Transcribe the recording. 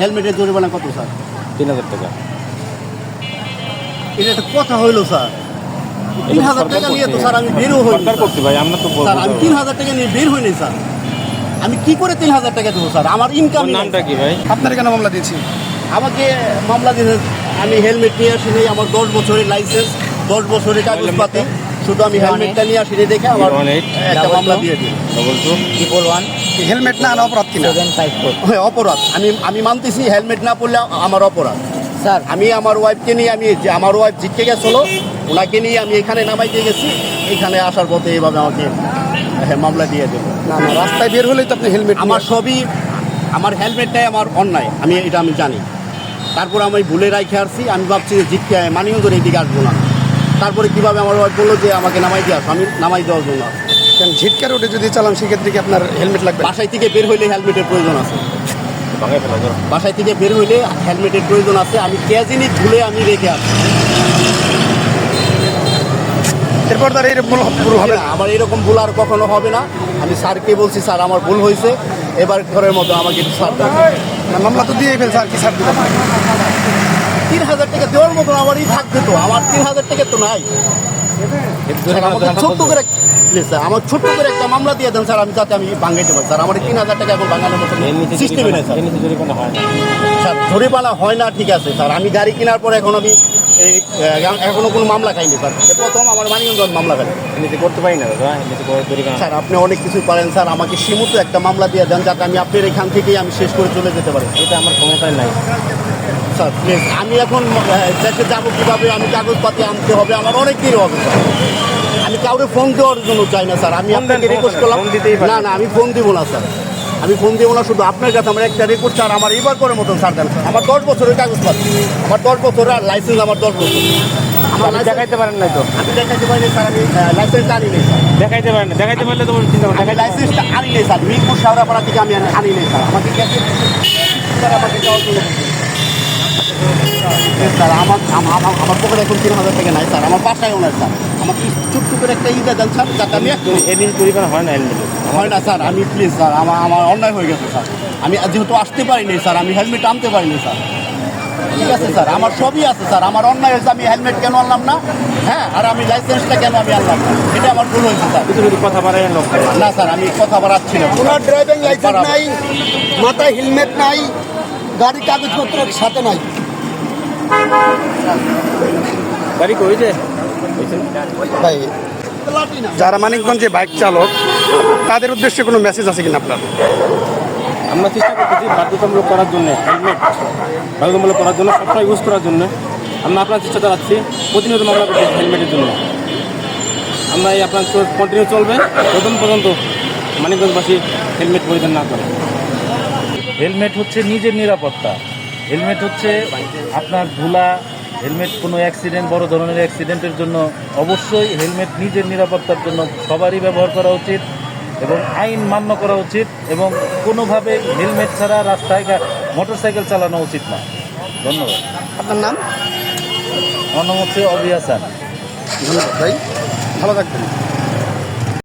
হেলমেটের জরিমানা কত স্যার? তিন হাজার টাকা। এটা একটা কথা হইল স্যার। তিন হাজার টাকা নিয়ে তো স্যার আমি বেরও সরকার করতে ভাই আমরা তো স্যার আমি তিন হাজার টাকা নিয়ে বের হইনি স্যার। আমি কি করে তিন হাজার টাকা দেবো স্যার? আমার ইনকাম নামটা কি ভাই? আপনার কেন মামলা দিয়েছি আমাকে মামলা দিয়েছে আমি হেলমেট নিয়ে আসিনি আমার দশ বছরের লাইসেন্স দশ বছরের কাগজপাতি। শুধু আমি হেলমেটটা নিয়ে আসিনি দেখে আমার একটা মামলা দিয়ে দিই। Double two triple one helmet না আনা অপরাধ কিনা? হ্যাঁ অপরাধ। আমি আমি মানতেছি হেলমেট না পরলে আমার অপরাধ। স্যার আমি আমার ওয়াইফকে নিয়ে আমি যে আমার ওয়াইফ জিতকে গেছিল ওনাকে নিয়ে আমি এখানে নামাইতে গেছি এখানে আসার পথে এইভাবে আমাকে হ্যাঁ, মামলা দিয়ে দেবো না না রাস্তায় বের হলেই তো আপনি হেলমেট আমার সবই আমার হেলমেটটাই আমার অন্যায় আমি এটা আমি জানি। তারপর আমি ভুলে রাখে আসছি আমি ভাবছি যে জিতকে মানিও ধরে এদিকে আসব না। তারপরে কীভাবে আমার ওয়াইফ বলল যে আমাকে নামাই দিয়ে আসো আমি নামাই দেওয়ার জন্য। কারণ ঝিটকা রোডে যদি চালান সেক্ষেত্রে কি আপনার হেলমেট লাগবে? বাসায় থেকে বের হইলে হেলমেটের প্রয়োজন আছে। বাসায় থেকে বের হইলে? হেলমেটের প্রয়োজন আছে আমি ক্যাজিনি ভুলে আমি রেখে আসি এরপর তার এরকম ভুল হবে না, আমার এরকম ভুল আর কখনো হবে না। আমি স্যারকে বলছি স্যার আমার ভুল হয়েছে এবার ঘরের মতো আমাকে না মামলা তো দিয়ে ফেলছে আর কি ছাড় দিবেন তিন হাজার টাকা দেওয়ার মতো আমারই থাকবে তো আমার তিন হাজার টাকা তো নাই। আমাকে ছোট্ট করে প্লিজ স্যার আমার ছোট্ট করে একটা মামলা দিয়ে দেন স্যার আমি তাতে আমি ভাঙাইতে পারি। স্যার আমার তিন হাজার টাকা এখন ভাঙানোর মতো সিস্টেমে নেই স্যার। জরিমানা হয় না। স্যার জরিমানা হয় না ঠিক আছে। স্যার আমি গাড়ি কেনার পরে এখন আমি এই আহ, এখনও কোনো মামলা খাইনি স্যার। প্রথম আমার মানিগঞ্জ মামলা খাই এমনিতে করতে পারি না দাদা এমনিতে স্যার আপনি অনেক কিছু পারেন স্যার আমাকে সীমিত একটা মামলা দিয়ে দেন যাতে আমি আপনার এখান থেকেই আমি শেষ করে চলে যেতে পারি। এটা আমার ক্ষমতায় নাই। স্যার প্লিজ আমি এখন দেশে যাব কীভাবে আমি কাগজপাতি আনতে হবে আমার অনেক দেরি হবে স্যার। আমি কাউরে ফোন দেওয়ার জন্য চাই না স্যার। আমি আপনাকে রিকোয়েস্ট করলাম। না না আমি ফোন দিব না স্যার। আমি ফোন দিয়ে না শুধু আপনার কাছে আমার একটা রেকর্ড স্যার আমার এবার করে মতন স্যার দেন। আমার দশ বছরের কাগজপাতি আমার দশ বছর আর লাইসেন্স আমার দশ বছর। আমার দেখাইতে পারেন না তো? আমি দেখাইতে পারি স্যার আমি লাইসেন্স আনি নেই স্যার। দেখাইতে পারেন না দেখাইতে পারলে তো চিন্তা করেন। আমি লাইসেন্সটা আনি নেই স্যার মিরপুর শাহরাপাড়া থেকে আমি আনি নেই স্যার। আমাকে জন্য। স্যার আমার আমার আমার পকেটে এখন তিন হাজার টাকা নাই স্যার আমার বাসায়ও নাই স্যার। ছোট্ট করে একটা ইটা দেন স্যার যাতে আমি এমনি জরিমানা হয় না হেলমেটে হয় না। স্যার আমি প্লিজ স্যার আমার আমার অন্যায় হয়ে গেছে স্যার। আমি যেহেতু আসতে পারিনি স্যার আমি হেলমেট আনতে পারিনি স্যার। ঠিক আছে স্যার আমার সবই আছে স্যার আমার অন্যায় হয়েছে আমি হেলমেট কেন আনলাম না? হ্যাঁ আর আমি লাইসেন্সটা কেন আমি আনলাম না? এটা আমার ভুল হয়েছে স্যার। কিছু যদি কথা বাড়াই লোক না স্যার আমি কথা বাড়াচ্ছি না। ওনার ড্রাইভিং লাইসেন্স নাই মাথায় হেলমেট নাই গাড়ি কাগজপত্র সাথে নাই। গাড়ি কই যে? ভাই যারা মানিকগঞ্জে বাইক চালক তাদের উদ্দেশ্যে কোনো মেসেজ আছে কিনা আপনার? আমরা চেষ্টা করতেছি বাধ্যতামূলক করার জন্য হেলমেট বাধ্যতামূলক করার জন্য সবসময় ইউজ করার জন্য। আমরা আপনার চেষ্টা চালাচ্ছি প্রতিনিয়ত মামলা করতেছি হেলমেটের জন্য। আমরা এই আপনার কন্টিনিউ চলবে প্রথম পর্যন্ত মানিকগঞ্জবাসী হেলমেট পরিধান না করে। হেলমেট হচ্ছে নিজের নিরাপত্তা। হেলমেট হচ্ছে আপনার ধুলা হেলমেট কোনো অ্যাক্সিডেন্ট বড় ধরনের অ্যাক্সিডেন্টের জন্য অবশ্যই হেলমেট নিজের নিরাপত্তার জন্য সবারই ব্যবহার করা উচিত এবং আইন মান্য করা উচিত এবং কোনোভাবে হেলমেট ছাড়া রাস্তায় মোটর সাইকেল চালানো উচিত না। ধন্যবাদ। আপনার নাম? আমার নাম হচ্ছে অবি হাসান। ধন্যবাদ ভাই। ভালো থাকবেন।